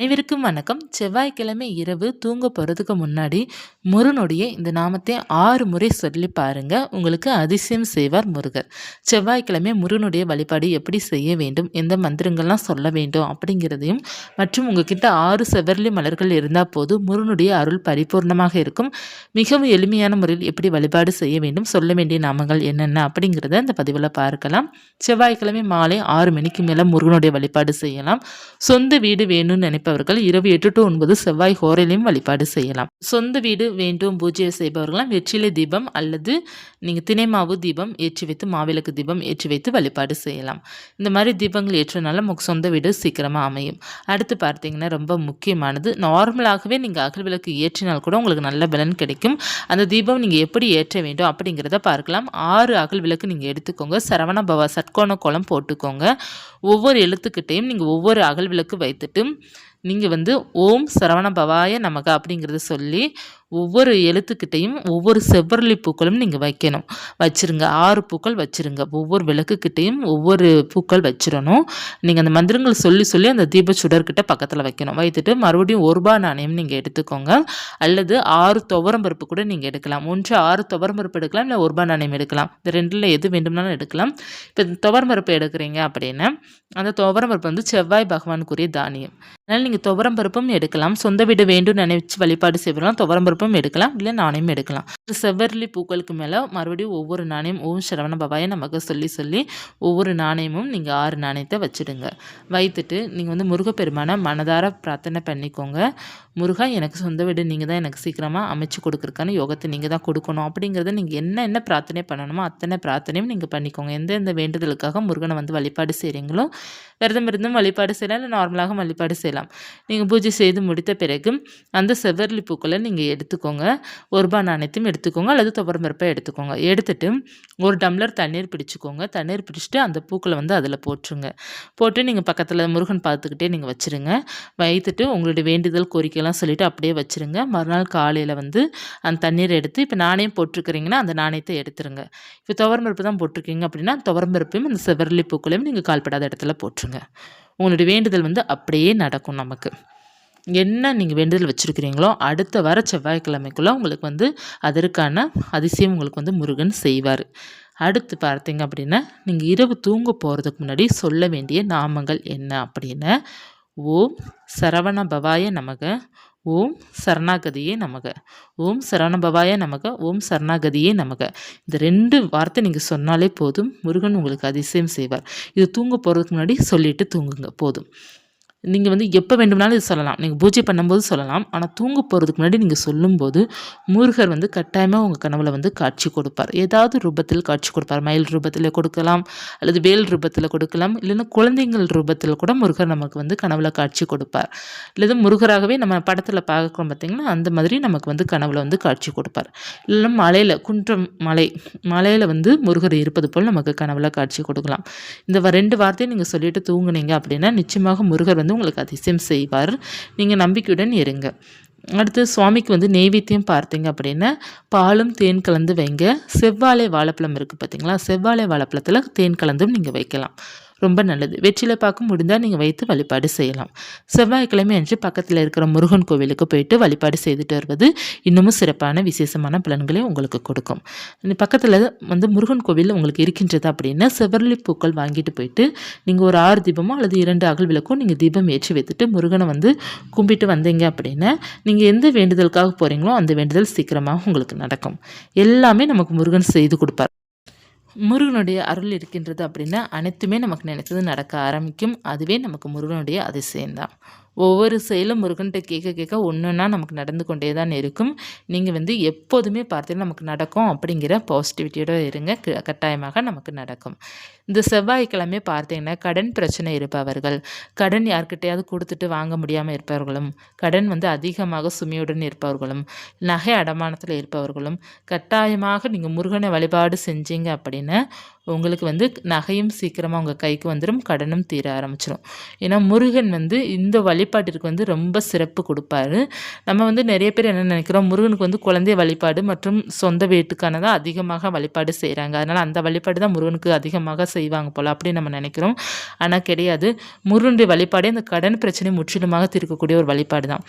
அனைவருக்கும் வணக்கம். செவ்வாய்க்கிழமை இரவு தூங்க போகிறதுக்கு முன்னாடி முருகனுடைய இந்த நாமத்தை ஆறு முறை சொல்லி பாருங்க. உங்களுக்கு அதிசயம் செய்வார் முருகர். செவ்வாய்க்கிழமை முருகனுடைய வழிபாடு எப்படி செய்ய வேண்டும்? எந்த மந்திரங்கள்லாம் சொல்ல வேண்டும்? அப்படிங்கிறதையும் மற்றும் உங்ககிட்ட ஆறு செவ்வரளி மலர்கள் இருந்தால் போது முருகனுடைய அருள் பரிபூர்ணமாக இருக்கும். மிகவும் எளிமையான முறையில் எப்படி வழிபாடு செய்ய வேண்டும்? சொல்ல வேண்டிய நாமங்கள் என்னென்ன? அப்படிங்கிறத இந்த பதிவில் பார்க்கலாம். செவ்வாய்க்கிழமை மாலை ஆறு மணிக்கு மேலே முருகனுடைய வழிபாடு செய்யலாம். சொந்த வீடு வேணும்னு நினைப்பவர்கள் இரவு எட்டு டு ஒன்பது செவ்வாய் ஹோரையிலையும் வழிபாடு செய்யலாம். சொந்த வீடு வேண்டும் பூஜையை செய்பவர்களாம் வெற்றிலை தீபம் அல்லது நீங்கள் தினைமாவு தீபம் ஏற்றி வைத்து மாவிளக்கு தீபம் ஏற்றி வைத்து வழிபாடு செய்யலாம். இந்த மாதிரி தீபங்கள் ஏற்றனால நமக்கு சொந்த வீடு சீக்கிரமாக அமையும். அடுத்து பார்த்தீங்கன்னா ரொம்ப முக்கியமானது நார்மலாகவே நீங்கள் அகல் விளக்கு ஏற்றினால் கூட உங்களுக்கு நல்ல பலன் கிடைக்கும். அந்த தீபம் நீங்கள் எப்படி ஏற்ற வேண்டும் அப்படிங்கிறத பார்க்கலாம். ஆறு அகல் விளக்கு நீங்கள் எடுத்துக்கோங்க. சரவண பவா சட்கோண கோலம் போட்டுக்கோங்க. ஒவ்வொரு எழுத்துக்கிட்டையும் நீங்கள் ஒவ்வொரு அகல் விளக்கு வைத்துட்டு நீங்கள் வந்து ஓம் சரவண பவாய நமக அப்படிங்கிறத சொல்லி ஒவ்வொரு எழுத்துக்கிட்டையும் ஒவ்வொரு செவ்வரளி பூக்களும் நீங்கள் வைக்கணும். வச்சுருங்க. ஆறு பூக்கள் வச்சுருங்க. ஒவ்வொரு விளக்குக்கிட்டையும் ஒவ்வொரு பூக்கள் வச்சிடணும். நீங்கள் அந்த மந்திரங்கள் சொல்லி சொல்லி அந்த தீப சுடர்கிட்ட பக்கத்தில் வைக்கணும். வைத்துட்டு மறுபடியும் ஒரு ரூபா நாணயம் நீங்கள் எடுத்துக்கோங்க. அல்லது ஆறு துவரம் பருப்பு கூட நீங்கள் எடுக்கலாம். ஒன்று ஆறு துவரம் பருப்பு எடுக்கலாம். இல்லை ஒரு ரூபா நாணயம் எடுக்கலாம். இந்த ரெண்டில் எது வேண்டும்னாலும் எடுக்கலாம். இப்போ துவரம் பருப்பு எடுக்கிறீங்க அப்படின்னா அந்த துவரம் பருப்பு வந்து செவ்வாய் பகவானுக்குரிய தானியம். அதனால் நீங்கள் துவரம் பருப்பும் எடுக்கலாம். சொந்த வீடு வேண்டும் நினைச்சு வழிபாடு செய்வதெல்லாம் துவரம் பருப்பும் எடுக்கலாம் இல்லை நாணயம் எடுக்கலாம். செவ்வரளி பூக்களுக்கு மேலே மறுபடியும் ஒவ்வொரு நாணயம் ஓம் சரவண பவாய நமக்கு சொல்லி சொல்லி ஒவ்வொரு நாணயமும் நீங்கள் ஆறு நாணயத்தை வச்சுடுங்க. வைத்துட்டு நீங்கள் வந்து முருகப்பெருமானை மனதார பிரார்த்தனை பண்ணிக்கோங்க. முருகா எனக்கு சொந்த வீடு நீங்கள் தான் எனக்கு சீக்கிரமாக அமைச்சு கொடுக்குறக்கான யோகத்தை நீங்கள் தான் கொடுக்கணும். அப்படிங்கிறத நீங்கள் என்ன என்ன பிரார்த்தனை பண்ணணுமோ அத்தனை பிரார்த்தனையும் நீங்கள் பண்ணிக்கோங்க. எந்த எந்த வேண்டுதலுக்காக முருகனை வந்து வழிபாடு செய்கிறீங்களோ விரதம் இருந்தும் வழிபாடு செய்யலாம் இல்லை நார்மலாக வழிபாடு செய்யலாம். நீங்கள் பூஜை செய்து முடித்த பிறகு அந்த செவ்வரளி பூக்களை நீங்கள் எடுத்துக்கோங்க. ஒரு ரூபாய் நாணயத்தையும் எடுத்துக்கோங்க அல்லது துவரம்பருப்பை எடுத்துக்கோங்க. எடுத்துட்டு ஒரு டம்ளர் தண்ணீர் பிடிச்சிக்கோங்க. தண்ணீர் பிடிச்சிட்டு அந்த பூக்களை வந்து அதில் போட்டுருங்க. போட்டு நீங்கள் பக்கத்தில் முருகன் பார்த்துக்கிட்டே நீங்கள் வச்சுருங்க. வைத்துட்டு உங்களுடைய வேண்டுதல் கோரிக்கைலாம் சொல்லிவிட்டு அப்படியே வச்சுருங்க. மறுநாள் காலையில் வந்து அந்த தண்ணீரை எடுத்து இப்போ நாணயம் போட்டிருக்கிறீங்கன்னா அந்த நாணயத்தை எடுத்துருங்க. இப்போ துவரம்பருப்பு தான் போட்டிருக்கீங்க அப்படின்னா துவரம்பருப்பையும் அந்த செவரளி பூக்களையும் நீங்கள் கால்படாத இடத்துல போட்டுருங்க. உங்களுடைய வேண்டுதல் வந்து அப்படியே நடக்கும் நமக்கு. என்ன நீங்கள் வேண்டுதல் வச்சுருக்கிறீங்களோ அடுத்த வர செவ்வாய்க்கிழமைக்குள்ளே உங்களுக்கு வந்து அதற்கான அதிசயம் உங்களுக்கு வந்து முருகன் செய்வார். அடுத்து பார்த்தீங்க அப்படின்னா நீங்கள் இரவு தூங்க போகிறதுக்கு முன்னாடி சொல்ல வேண்டிய நாமங்கள் என்ன அப்படின்னு ஓம் சரவண பவாய நமக ஓம் சரணாகதியே நமக ஓம் சரணபவாய நமக ஓம் சரணாகதியே நமக. இந்த ரெண்டு வார்த்தை நீங்கள் சொன்னாலே போதும். முருகன் உங்களுக்கு அதிசயம் செய்வார். இது தூங்க போகிறதுக்கு முன்னாடி சொல்லிட்டு தூங்குங்க. போதும். நீங்கள் வந்து எப்போ வேண்டுமானாலும் இது சொல்லலாம். நீங்கள் பூஜை பண்ணும்போது சொல்லலாம். ஆனால் தூங்க போகிறதுக்கு முன்னாடி நீங்கள் சொல்லும்போது முருகர் வந்து கட்டாயமாக உங்கள் கனவுல வந்து காட்சி கொடுப்பார். ஏதாவது ரூபத்தில் காட்சி கொடுப்பார். மயில் ரூபத்தில் கொடுக்கலாம் அல்லது வேல் ரூபத்தில் கொடுக்கலாம் இல்லைன்னா குழந்தைங்கள் ரூபத்தில் கூட முருகர் நமக்கு வந்து கனவுல காட்சி கொடுப்பார். இல்லது முருகராகவே நம்ம படத்தில் பார்க்குறோம் பார்த்திங்கன்னா அந்த மாதிரி நமக்கு வந்து கனவுல வந்து காட்சி கொடுப்பார். இல்லைன்னா மலையில் குன்றம் மலை மலையில் வந்து முருகர் இருப்பது போல் நமக்கு கனவுல காட்சி கொடுக்கலாம். இந்த ரெண்டு வார்த்தையும் நீங்கள் சொல்லிட்டு தூங்குனீங்க அப்படின்னா நிச்சயமாக முருகர் வந்து வந்து உங்களுக்கு அதிசயம் செய்வார். நீங்கள் நம்பிக்கையுடன் இருங்க. அடுத்து சுவாமிக்கு வந்து நெய்வேத்தியம் பார்த்தீங்க அப்படின்னா பாலும் தேன் கலந்து வைங்க. செவ்வாழை வாழைப்பழம் இருக்குது பார்த்தீங்களா? செவ்வாழை வாழைப்பழத்தில் தேன் கலந்தும் நீங்கள் வைக்கலாம். ரொம்ப நல்லது. வெற்றிலை பார்க்க முடிந்தால் நீங்கள் வைத்து வழிபாடு செய்யலாம். செவ்வாய்க்கிழமை அன்று பக்கத்தில் இருக்கிற முருகன் கோவிலுக்கு போயிட்டு வழிபாடு செய்துட்டு வருவது இன்னமும் சிறப்பான விசேஷமான பலன்களை உங்களுக்கு கொடுக்கும். பக்கத்தில் வந்து முருகன் கோவில் உங்களுக்கு இருக்கின்றது அப்படின்னா செவ்வரளி பூக்கள் வாங்கிட்டு போயிட்டு நீங்கள் ஒரு ஆறு தீபமோ அல்லது இரண்டு அகல் விளக்கோ நீங்கள் தீபம் ஏற்றி வைத்துட்டு முருகனை வந்து கும்பிட்டு வந்தீங்க அப்படின்னா நீங்கள் எந்த வேண்டுதலுக்காக போகிறீங்களோ அந்த வேண்டுதல் சீக்கிரமாக உங்களுக்கு நடக்கும். எல்லாமே நமக்கு முருகன் செய்து கொடுப்பார். முருகனுடைய அருள் இருக்கின்றது அப்படின்னா அனைத்துமே நமக்கு நினைத்தது நடக்க ஆரம்பிக்கும். அதுவே நமக்கு முருகனுடைய அதிசயம்தான். ஒவ்வொரு செயலும் முருகன்கிட்ட கேட்க கேட்க ஒன்றுன்னா நமக்கு நடந்து கொண்டே தான் இருக்கும். நீங்கள் வந்து எப்போதுமே பார்த்தீங்கன்னா நமக்கு நடக்கும் அப்படிங்கிற பாசிட்டிவிட்டியோட இருங்க. கட்டாயமாக நமக்கு நடக்கும். இந்த செவ்வாய்க்கிழமை பார்த்தீங்கன்னா கடன் பிரச்சனை இருப்பவர்கள். கடன் யார்கிட்டையாவது கொடுத்துட்டு வாங்க முடியாமல் இருப்பவர்களும் கடன் வந்து அதிகமாக சுமையுடன் இருப்பவர்களும் நகை அடமானத்தில் இருப்பவர்களும் கட்டாயமாக நீங்கள் முருகனை வழிபாடு செஞ்சீங்க அப்படின்னா உங்களுக்கு வந்து நகையும் சீக்கிரமாக உங்கள் கைக்கு வந்துடும் கடனும் தீர ஆரம்பிச்சிடும் ஏன்னா முருகன் வந்து இந்த வழிபாட்டிற்கு வந்து ரொம்ப சிறப்பு கொடுப்பாரு. நம்ம வந்து நிறைய பேர் என்ன நினைக்கிறோம் முருகனுக்கு வந்து குழந்தை வழிபாடு மற்றும் சொந்த வீட்டுக்கானதான் அதிகமாக வழிபாடு செய்கிறாங்க அதனால் அந்த வழிபாடு தான் முருகனுக்கு அதிகமாக செய்வாங்க போல் அப்படின்னு நம்ம நினைக்கிறோம். ஆனால் கிடையாது. முருகனுடைய வழிபாடே அந்த கடன் பிரச்சனை முற்றிலுமாக தீர்க்கக்கூடிய ஒரு வழிபாடு தான்.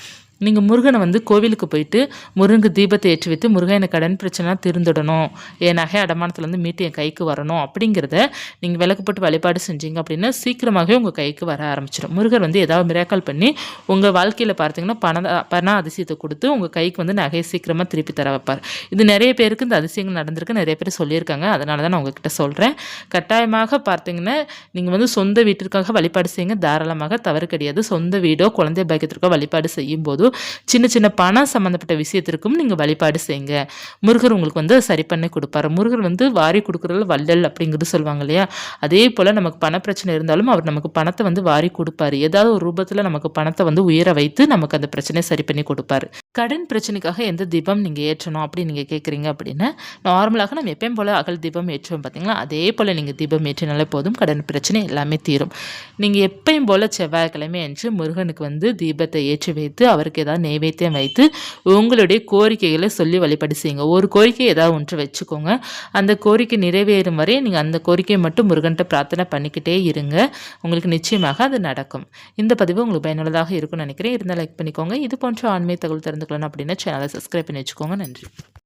நீங்கள் முருகனை வந்து கோவிலுக்கு போயிட்டு முருகனுக்கு தீபத்தை ஏற்றி வைத்து முருகன் எனக்கு கடன் பிரச்சனை திருந்துடணும். என் நகை அடமானத்துலேருந்து மீட்டு என் கைக்கு வரணும் அப்படிங்கிறத நீங்கள் விளக்கு போட்டு வழிபாடு செஞ்சீங்க அப்படின்னா சீக்கிரமாகவே உங்கள் கைக்கு வர ஆரம்பிச்சிடும் முருகர் வந்து ஏதாவது மிராக்கல் பண்ணி உங்கள் வாழ்க்கையில் பார்த்தீங்கன்னா பண பண அதிசயத்தை கொடுத்து உங்கள் கைக்கு வந்து நகையை சீக்கிரமாக திருப்பி தர வைப்பார். இது நிறைய பேருக்கு இந்த அதிசயங்கள் நடந்திருக்கு நிறைய பேர் சொல்லியிருக்காங்க. அதனால தான் நான் உங்ககிட்ட சொல்கிறேன் கட்டாயமாக பார்த்தீங்கன்னா நீங்கள் வந்து சொந்த வீட்டிற்காக வழிபாடு செய்யுங்க. தாராளமாக தவறு கிடையாது. சொந்த வீடோ குழந்தை பாக்கியத்திற்கோ வழிபாடு செய்யும் போது சின்ன சின்ன பணம் சம்மந்தப்பட்ட விஷயத்திற்கும் நீங்கள் வழிபாடு செய்யுங்க. முருகர் உங்களுக்கு வந்து சரி பண்ணி கொடுப்பாரு. முருகர் வந்து வாரி கொடுக்குறதுல வள்ளல் அப்படிங்கிறது சொல்லுவாங்க இல்லையா? அதே போல் நமக்கு பணப்பிரச்சனை இருந்தாலும் அவர் நமக்கு பணத்தை வந்து வாரி கொடுப்பாரு. ஏதாவது ஒரு ரூபத்தில் நமக்கு பணத்தை வந்து உயர வைத்து நமக்கு அந்த பிரச்சனையை சரி பண்ணி கொடுப்பாரு. கடன் பிரச்சனைக்காக எந்த தீபம் நீங்கள் ஏற்றணும் அப்படின்னு நீங்கள் கேட்குறீங்க அப்படின்னா நார்மலாக நம்ம எப்பயும் போல் அகல் தீபம் ஏற்றுவோம் பார்த்தீங்களா அதே போல் நீங்கள் தீபம் ஏற்றினாலே போதும் கடன் பிரச்சனை எல்லாமே தீரும். நீங்கள் எப்பயும் போல் செவ்வாய்க்கிழமை என்று முருகனுக்கு வந்து தீபத்தை ஏற்றி வைத்து அவருக்கு ஏதாவது நைவேத்தியம் வைத்து உங்களுடைய கோரிக்கைகளை சொல்லி வழிபாடு செய்யுங்க. ஒரு கோரிக்கை ஏதாவது ஒன்று வச்சுக்கோங்க. அந்த கோரிக்கை நிறைவேறும் வரை நீங்கள் அந்த கோரிக்கையை மட்டும் முருகன்கிட்ட பிரார்த்தனை பண்ணிக்கிட்டே இருங்க. உங்களுக்கு நிச்சயமாக அது நடக்கும். இந்த பதிவு உங்களுக்கு பயனுள்ளதாக இருக்கும்னு நினைக்கிறேன். இருந்தால் லைக் பண்ணிக்கோங்க. இது போன்ற ஆன்மீக தகவல் தெரிந்துக்கலாம் அப்படின்னா சேனலை சப்ஸ்கிரைப் பண்ணி வச்சுக்கோங்க. நன்றி.